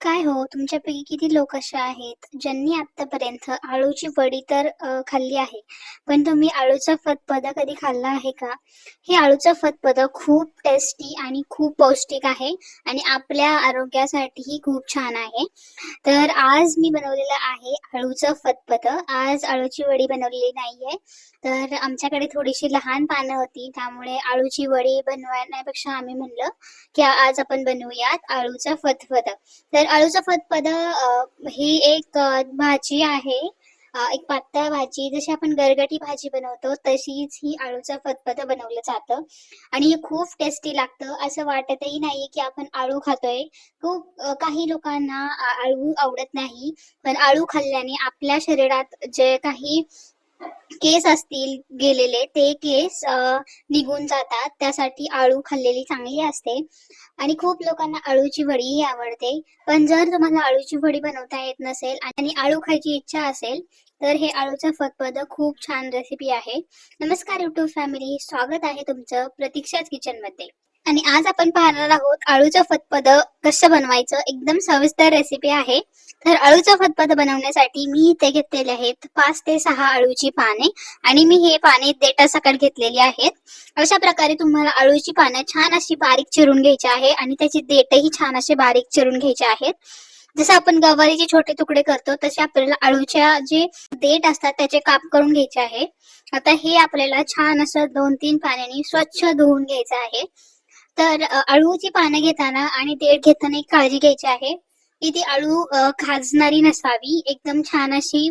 काय हो? तुमच्यापैकी किती लोक असे आहेत ज्यांनी आतापर्यंत आळूची वडी तर खाल्ली आहे पण तुम्ही आळूचा फतफद कधी खाल्ला आहे का? हे आळूचा फतफद खूप टेस्टी आणि खूप पौष्टिक आहे आणि आपल्या आरोग्यासाठीही खूप छान आहे. तर आज मी बनवलेलं आहे आळूचं फतपद आज आळूची वडी बनवलेली नाहीये. तर आमच्याकडे थोडीशी लहान पानं होती त्यामुळे आळूची वडी बनवण्यापेक्षा आम्ही म्हणलं की आज आपण बनवूयात आळूचं फतफद तर आळूचं फतफद ही एक भाजी आहे. एक पातळ भाजी. जशी आपण गरगटी भाजी बनवतो तशीच ही आळूचा फतपद बनवलं जातं. आणि हे खूप टेस्टी लागतं. असं वाटतही नाही की आपण आळू खातोय. खूप काही लोकांना आळू आवडत नाही. पण आळू खाल्ल्याने आपल्या शरीरात जे काही केस असतील गेलेले ते केस निघून जातात. त्यासाठी आळू खाल्लेली चांगली असते. आणि खूप लोकांना आळूची वडीही आवडते. पण जर तुम्हाला आळूची वडी बनवता येत नसेल आणि आळू खायची इच्छा असेल तर हे आळूचं फतपद खूप छान रेसिपी आहे. नमस्कार युट्यूब फॅमिली स्वागत आहे तुमचं प्रतीक्षाच किचनमध्ये. आणि आज आपण पाहणार आहोत आळूचं फतपद कसं बनवायचं. एकदम सविस्तर रेसिपी आहे. तर अळूचं फतपद बनवण्यासाठी मी इथे घेतलेले आहेत पाच ते सहा अळूची पाने आणि मी हे पाने देठासकट घेतलेली आहेत. अशा प्रकारे तुम्हाला अळूची पानं छान अशी बारीक चिरून घ्यायची आहे आणि त्याची देठही छान असे बारीक चिरून घ्यायचे आहेत. जसं आपण गवारीचे छोटे तुकडे करतो तसे आपल्याला अळूच्या जे देठ असतात त्याचे काप करून घ्यायचे आहे. आता हे आपल्याला छान असं दोन तीन पाण्याने स्वच्छ धुवून घ्यायचं आहे. तर अळूची आळूची पानं घेताना आणि देठ घेताना एक काळजी घ्यायची आहे. की ती आळू खाजणारी नसावी. एकदम छान अशी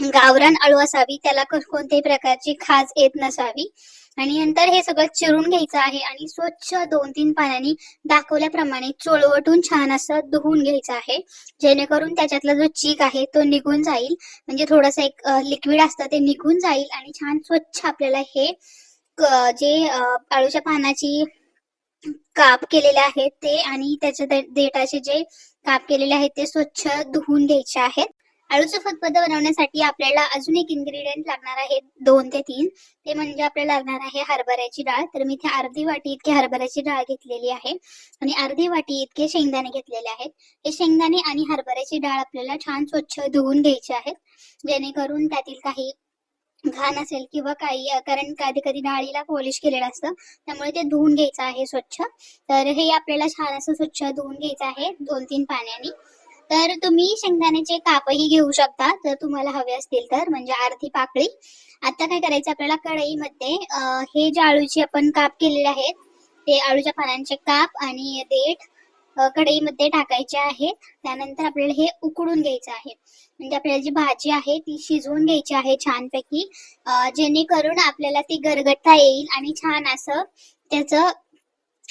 गावरान आळू असावी. त्याला क- कोणत्याही प्रकारची खाज येत नसावी. आणि नंतर हे सगळं चिरून घ्यायचं आहे आणि स्वच्छ दोन तीन पाण्याने दाखवल्याप्रमाणे चोळवटून छान असं धुवून घ्यायचं आहे. जेणेकरून त्याच्यातला जो चीक आहे तो निघून जाईल. म्हणजे थोडंसं एक लिक्विड असतं ते निघून जाईल आणि छान स्वच्छ आपल्याला हे क- जे अळूच्या आळूच्या पानाची काप केलेले आहेत ते आणि त्याच्या देठाचे जे काप केलेले आहेत ते स्वच्छ धुवून घ्यायचे आहेत. आळूचं फतपद बनवण्यासाठी आपल्याला अजून एक इन्ग्रेडियंट लागणार आहे दोन ते तीन. ते म्हणजे आपल्याला लागणार आहे हरभऱ्याची डाळ. तर मी इथे अर्धी वाटी इतकी हरभऱ्याची डाळ घेतलेली आहे. आणि अर्धी वाटी इतके शेंगदाणे घेतलेले आहेत. हे शेंगदाणे आणि हरभऱ्याची डाळ आपल्याला छान स्वच्छ धुवून घ्यायचे आहेत. जेणेकरून त्यातील काही घाण असेल किंवा काही कारण कधी कधी डाळीला पॉलिश केलेलं असतं. त्यामुळे ते धुवून घ्यायचं आहे स्वच्छ. तर हे आपल्याला छान असं स्वच्छ धुवून घ्यायचं आहे दोन तीन पाण्याने. तर तुम्ही शेंगदाण्याचे कापही घेऊ शकता जर तुम्हाला हवे असतील तर म्हणजे अर्धी पाकळी. आता काय करायचं आपल्याला कढईमध्ये हे जे आळूचे आपण काप केलेले आहेत ते आळूच्या पानांचे काप आणि देठ कढईमध्ये टाकायचे आहेत त्यानंतर आपल्याला हे उकडून घ्यायचं आहे. म्हणजे आपल्याला जी भाजी आहे ती शिजवून घ्यायची आहे छानपैकी. जेणेकरून आपल्याला ती गरगटता येईल आणि छान असं त्याचं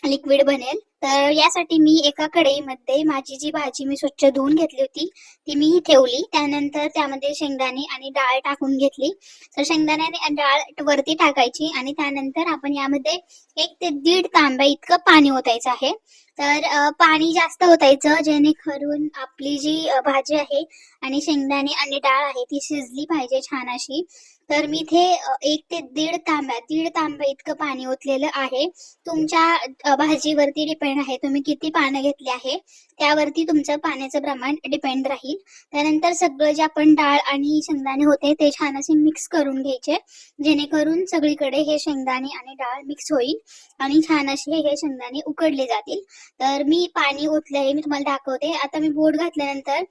लिक्विड बनेल. तर यासाठी मी एका कढईमध्ये माझी जी भाजी मी स्वच्छ धुवून घेतली होती ती मी ठेवली. त्यानंतर त्यामध्ये शेंगदाणे आणि डाळ टाकून घेतली. तर शेंगदाणे डाळ वरती टाकायची आणि त्यानंतर आपण यामध्ये एक ते दीड तांब्या इतकं पाणी ओतायचं आहे. तर पाणी जास्त ओतायचं जेणेकरून आपली जी भाजी आहे आणि शेंगदाणे आणि डाळ आहे ती शिजली पाहिजे छान अशी. तर मी इथे एक ते दीड तांब्या दीड तांब्या इतकं पाणी ओतलेलं आहे. तुमच्या भाजीवरती डिपेंड आहे. तुम्ही किती पानं घेतले आहे त्यावरती तुमचं पाण्याचं प्रमाण डिपेंड राहील. त्यानंतर सगळं जे आपण डाळ आणि शेंगदाणे होते ते छान असे मिक्स करून घ्यायचे. जेणेकरून सगळीकडे हे शेंगदाणे आणि डाळ मिक्स होईल आणि छान असे हे शेंगदाणे उकडले जातील. तर मी पाणी ओतले मी तुम्हाला दाखवते. आता मी बोट घातल्यानंतर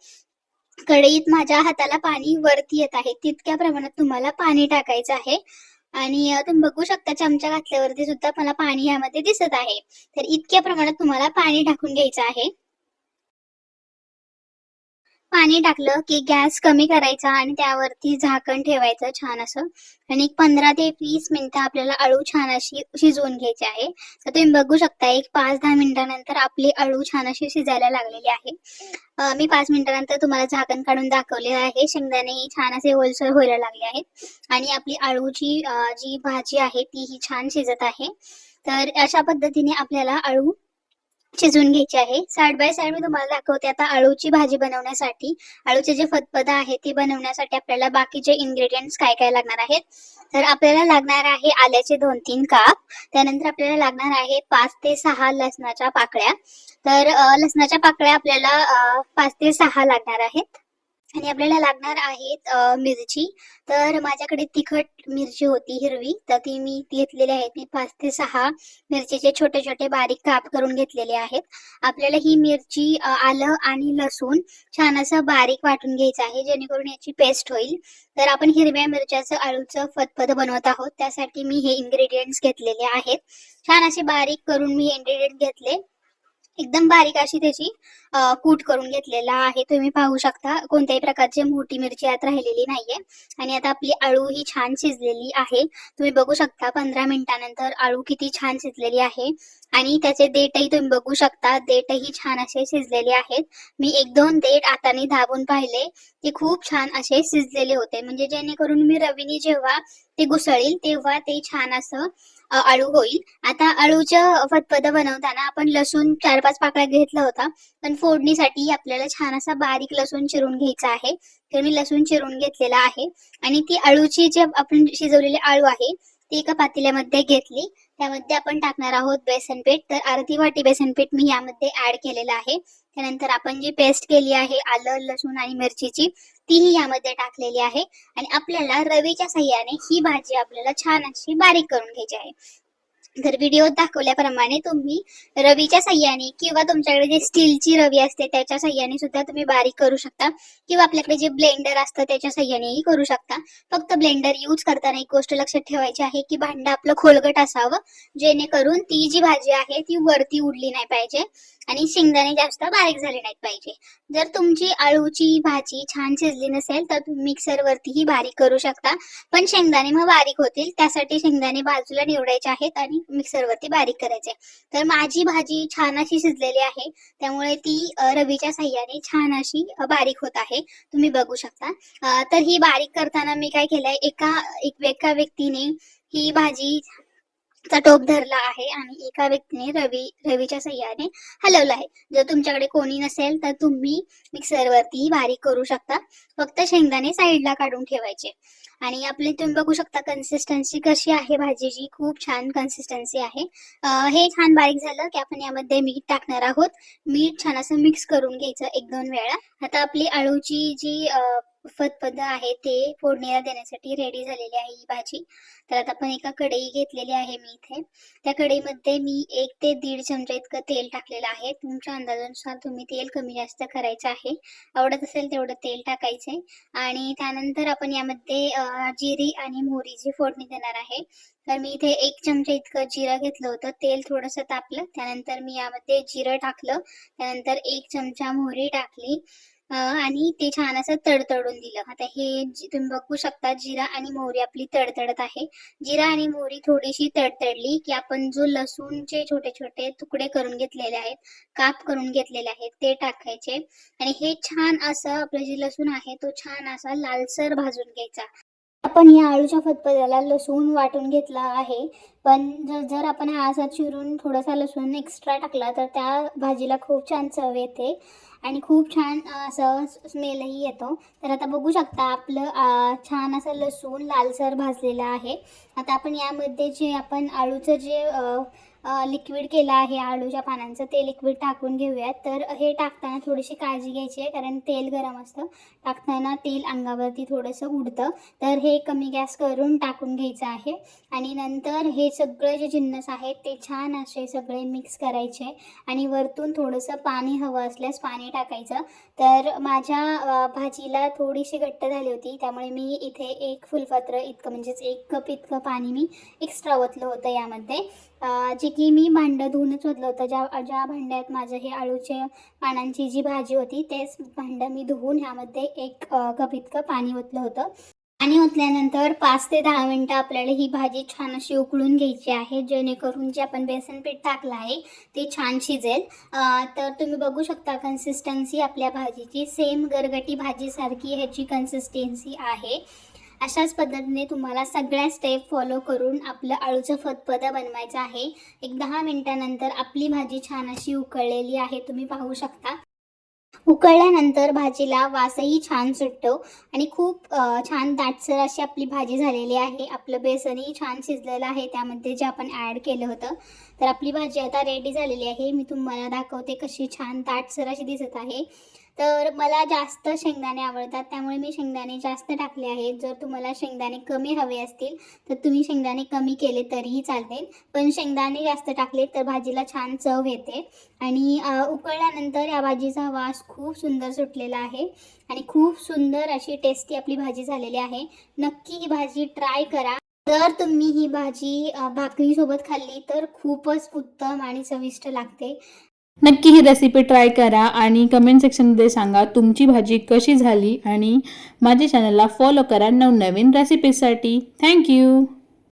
कढईत माझ्या हाताला पाणी वरती येत आहे. तितक्या प्रमाणात तुम्हाला पाणी टाकायचं आहे. आणि तुम्ही बघू शकता चमचा घातल्यावरती सुद्धा मला पाणी यामध्ये दिसत आहे. तर इतक्या प्रमाणात तुम्हाला पाणी टाकून घ्यायचं आहे. पाणी टाकलं की गॅस कमी करायचा आणि त्यावरती झाकण ठेवायचं छान असं. आणि एक पंधरा ते वीस मिनिटं आपल्याला अळू छान अशी शिजवून घ्यायची आहे. तर तुम्ही बघू शकता एक पाच दहा मिनिटानंतर आपली अळू छान अशी शिजायला लागलेली आहे. मी पाच मिनिटानंतर तुम्हाला झाकण काढून दाखवलेलं आहे. शेंगदाणे छान असे ओलसर व्हायला लागले आहेत. आणि आपली अळूची जी भाजी आहे ती ही छान शिजत आहे. तर अशा पद्धतीने आपल्याला अळू शिजवून घ्यायची आहे. साईड बाय साईड मी तुम्हाला दाखवते आता आळूची भाजी बनवण्यासाठी. आळूचे जे फतपद आहे ते बनवण्यासाठी आपल्याला बाकीचे इन्ग्रेडियंट्स काय काय लागणार आहेत तर आपल्याला लागणार आहे आल्याचे दोन तीन काप. त्यानंतर आपल्याला लागणार आहे पाच ते सहा लसणाच्या पाकळ्या. तर लसणाच्या पाकळ्या आपल्याला पाच ते सहा लागणार आहेत. आणि आपल्याला लागणार आहेत मिरची. तर माझ्याकडे तिखट मिरची होती हिरवी. तर ती मी ती घेतलेली आहेत मी पाच ते सहा मिरचीचे छोटे छोटे बारीक काप करून घेतलेले आहेत. आपल्याला ही मिरची आलं आणि लसूण छान असं बारीक वाटून घ्यायचं आहे जेणेकरून याची पेस्ट होईल. तर आपण हिरव्या मिरच्याचं आळूचं फतफद बनवत आहोत. त्यासाठी मी हे इन्ग्रेडियंट्स घेतलेले आहेत. छान असे बारीक करून मी इन्ग्रेडियंट घेतले. एकदम बारीक अशी त्याची कूट करून घेतलेला आहे. तुम्ही पाहू शकता कोणत्याही प्रकारची मोठी मिरची यात राहिलेली नाहीये. आणि आता आपली आळू ही छान शिजलेली आहे. तुम्ही बघू शकता पंधरा मिनिटानंतर आळू किती छान शिजलेली आहे. आणि त्याचे देठही तुम्ही बघू शकता देठही छान असे शिजलेले आहेत. मी एक दोन देठ हाताने धाबून पाहिले ते खूप छान असे शिजलेले होते. म्हणजे जेणेकरून मी रवीने जेव्हा ते घुसळील तेव्हा ते छान असं अळू आळू होईल. आता अळूच्या फतपद बनवताना आपण लसूण चार पाच पाकळ्या घेतला होता. पण फोडणीसाठी आपल्याला छान असा बारीक लसूण चिरून घ्यायचा आहे. तर मी लसूण चिरून घेतलेला आहे. आणि ती अळूची जे आपण शिजवलेली आळू आहे ती एका पातेल्यामध्ये घेतली. त्यामध्ये आपण टाकणार आहोत बेसन पीठ. तर अर्धी वाटी बेसन पीठ मी यामध्ये ऍड केलेलं आहे. त्यानंतर आपण जी पेस्ट केली आहे आलं लसूण आणि मिरचीची तीही यामध्ये टाकलेली आहे. आणि आपल्याला रवीच्या सहाय्याने ही भाजी आपल्याला छान अशी बारीक करून घ्यायची आहे. तर व्हिडिओ दाखवल्याप्रमाणे तुम्ही रवीच्या सह्याने किंवा तुमच्याकडे जे स्टीलची रवी असते त्याच्या सह्याने सुद्धा तुम्ही बारीक करू शकता. किंवा आपल्याकडे जे ब्लेंडर असतं त्याच्या सह्यानेही करू शकता. फक्त ब्लेंडर यूज करताना एक गोष्ट लक्षात ठेवायची आहे की भांडं आपलं खोलगट असावं. जेणेकरून ती जी भाजी आहे ती वरती उडली नाही पाहिजे. आणि शेंगदाणे जास्त बारीक झाले नाहीत पाहिजे. जर तुमची आळूची भाजी छान शिजली नसेल तर तुम्ही मिक्सरवरतीही बारीक करू शकता. पण शेंगदाणे मग बारीक होतील त्यासाठी शेंगदाणे बाजूला निवडायचे आहेत आणि मिक्सरवरती बारीक करायचे. तर माझी भाजी छान अशी शिजलेली आहे त्यामुळे ती रवीच्या साह्याने छान अशी बारीक होत आहे. तुम्ही बघू शकता. तर ही बारीक करताना मी काय केलंय एका एक एका व्यक्तीने ही भाजी चा टोप धरला आहे आणि एका व्यक्तीने रवी रवीच्या सह्याने हलवलं आहे. जर तुमच्याकडे कोणी नसेल तर तुम्ही मिक्सरवरती बारीक करू शकता. फक्त शेंगदाणे साईडला काढून ठेवायचे. आणि आपली तुम्ही बघू शकता कन्सिस्टन्सी कशी आहे भाजीची. खूप छान कन्सिस्टन्सी आहे. हे छान बारीक झालं की आपण यामध्ये मीठ टाकणार आहोत. मीठ छान असं मिक्स करून घ्यायचं एक दोन वेळा. आता आपली आळूची जी अं, फतफद आहे ते फोडणीला देण्यासाठी रेडी झालेली आहे ही भाजी. तर आता आपण एका कढई घेतलेली आहे मी इथे. त्या कढईमध्ये मी एक ते दीड चमचा इतकं तेल टाकलेलं आहे. तुमच्या अंदाजानुसार तुम्ही तेल कमी जास्त करायचं आहे. आवडत असेल तेवढं तेल टाकायचे. आणि त्यानंतर आपण यामध्ये जिरी आणि मोहरीची फोडणी देणार आहे. तर मी इथे एक चमचा इतकं जिरं घेतलं होतं. तेल थोडंसं तापलं. त्यानंतर मी यामध्ये जिरं टाकलं. त्यानंतर एक चमचा मोहरी टाकली. आणि ते छान असं तडतडून दिलं. आता हे तुम्ही बघू शकता जिरा आणि मोहरी आपली तडतडत आहे. जिरा आणि मोहरी थोडीशी तडतडली की आपण जो लसूणचे छोटे छोटे तुकडे करून घेतलेले आहेत काप करून घेतलेले आहेत ते टाकायचे. आणि हे छान असं आपलं जे लसूण आहे तो छान असा लालसर भाजून घ्यायचा. आपण या आळूच्या फतफद्याला लसूण वाटून घेतला आहे. पण जर जर आपण हा असा चिरून थोडासा लसूण एक्स्ट्रा टाकला तर त्या भाजीला खूप छान चव येते. आणि खूप छान असं स्मेलही येतो. तर आता बघू शकता आपलं छान असं लसूण लालसर भाजलेलं आहे. आता आपण यामध्ये जे आपण आळूचं जे लिक्विड केलं आहे आळूच्या पानांचं ते लिक्विड टाकून घेऊयात. तर हे टाकताना थोडीशी काळजी घ्यायची आहे कारण तेल गरम असतं. टाकताना तेल अंगावरती थोडंसं उडतं. तर हे कमी गॅस करून टाकून घ्यायचं आहे. आणि नंतर हे सगळे जे जिन्नस आहेत ते छान असे सगळे मिक्स करायचे. आणि वरतून थोडंसं पाणी हवं असल्यास पाणी टाकायचं. तर माझ्या भाजीला थोडीशी घट्ट झाली होती. त्यामुळे मी इथे एक फुलपात्र इतकं म्हणजेच एक कप इतकं पाणी मी एक्स्ट्रा ओतलं होतं यामध्ये. जे की मी भांडं धुवूनच बदलं होतं. ज्या ज्या भांड्यात माझं हे आळूचे पानांची जी भाजी होती तेच भांडं मी धुवून ह्यामध्ये एक कप इतकं पाणी ओतलं होतं. पाणी ओतल्यानंतर पाच ते दहा मिनटं आपल्याला ही भाजी छान अशी उकळून घ्यायची आहे. जेणेकरून जे आपण बेसन पीठ टाकलं आहे ते छान शिजेल. तर तुम्ही बघू शकता कन्सिस्टन्सी आपल्या भाजीची. सेम गरगटी भाजीसारखी ह्याची कन्सिस्टन्सी आहे. अशाच पद्धतीने तुम्हाला सगळ्या स्टेप फॉलो करून आपलं आळूचं फतपदं बनवायचं आहे. एक दहा मिनटानंतर आपली भाजी छान अशी उकळलेली आहे तुम्ही पाहू शकता. उकळल्यानंतर भाजीला वासही छान सुटतो आणि खूप छान दाटसर अशी आपली भाजी झालेली आहे. आपलं बेसनही छान शिजलेलं आहे त्यामध्ये जे आपण ॲड केलं होतं. तर आपली भाजी आता रेडी झालेली आहे. मी तुम्हाला दाखवते कशी छान दाटसर अशी दिसत आहे. तर मला जास्त शेंगदाणे आवडतात. त्यामुळे मी शेंगदाणे जास्त टाकले आहेत. जर तुम्हाला शेंगदाणे कमी हवे असतील तर तुम्ही शेंगदाणे कमी केले तरीही चालतील. पण शेंगदाणे जास्त टाकले तर भाजीला छान चव येते. आणि उकळल्यानंतर या भाजीचा वास खूप सुंदर सुटलेला आहे. आणि खूप सुंदर अशी टेस्टी आपली भाजी झालेली आहे. नक्की ही भाजी ट्राय करा. जर तुम्ही ही भाजी भाकरीसोबत खाल्ली तर खूपच उत्तम आणि चविष्ट लागते. नक्की ही रेसिपी ट्राय करा आणि कमेंट सेक्शनमध्ये सांगा तुमची भाजी कशी झाली आणि माझ्या चॅनलला फॉलो करा नवनवीन रेसिपीसाठी थँक्यू